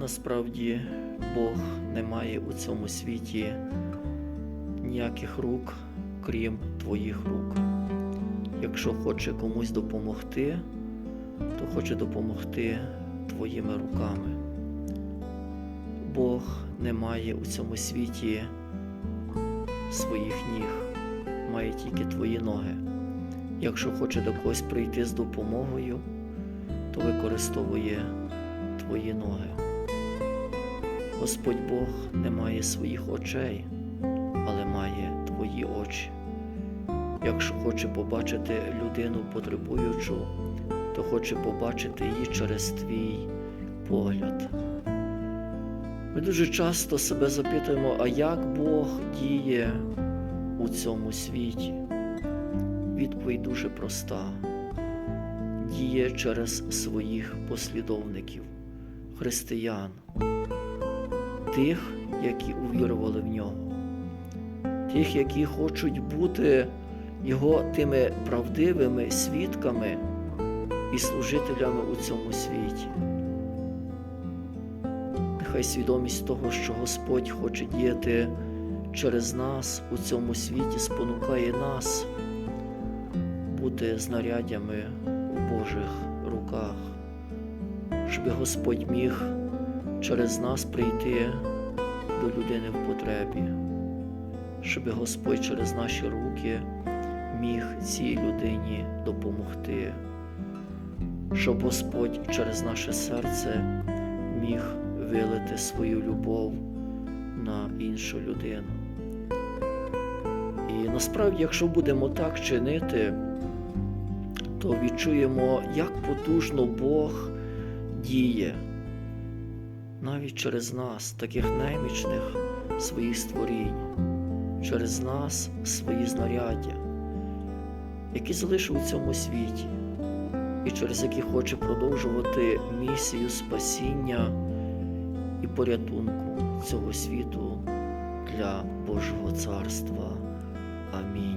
Насправді Бог не має у цьому світі ніяких рук, крім твоїх рук. Якщо хоче комусь допомогти, то хоче допомогти твоїми руками. Бог не має у цьому світі своїх ніг, має тільки твої ноги. Якщо хоче до когось прийти з допомогою, то використовує твої ноги. Господь Бог не має своїх очей, але має твої очі. Якщо хоче побачити людину потребуючу, то хоче побачити її через твій погляд. Ми дуже часто себе запитуємо, а як Бог діє у цьому світі? Відповідь дуже проста. Діє через своїх послідовників, християн, тих, які увірували в нього, тих, які хочуть бути його тими правдивими свідками і служителями у цьому світі. Нехай свідомість того, що Господь хоче діяти через нас у цьому світі, спонукає нас бути знарядями у Божих руках, щоб Господь міг через нас прийти до людини в потребі, щоб Господь через наші руки міг цій людині допомогти, щоб Господь через наше серце міг вилити свою любов на іншу людину. І насправді, якщо будемо так чинити, то відчуємо, як потужно Бог діє навіть через нас, таких немічних своїх створінь, через нас свої знаряддя, які залишив у цьому світі, і через які хоче продовжувати місію спасіння і порятунку цього світу для Божого царства. Амінь.